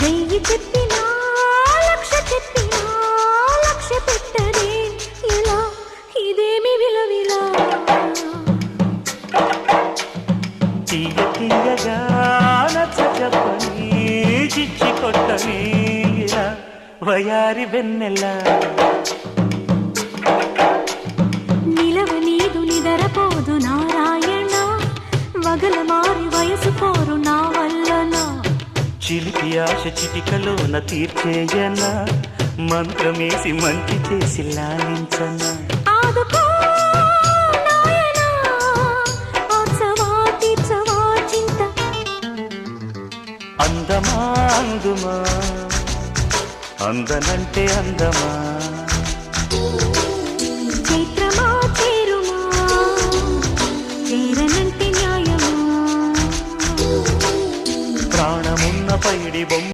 వెయ్యి చెప్పినా లక్ష చెప్పినా లక్ష పెట్టదే ఇలా ఇదేమి విలవిలా? తీయ తీయగా నచ్చ చెప్పని చిచ్చి కొట్టని. ఇలా వయారి వెన్నెల. నిలవ నీదు నిదరపోదు నారాయణ. వగల మారి వయసు పోరు నా వల్లన చిలిపి ఆశ చిటికలోన తీర్చేయన మంత్రమేసి మంచి చేసి లాలించన? అందమా అందుమా? అందనంటే అందమా? చైత్రమా చేరుమా? చేరనంటే ప్రాణమున్న పైడి బొమ్మ.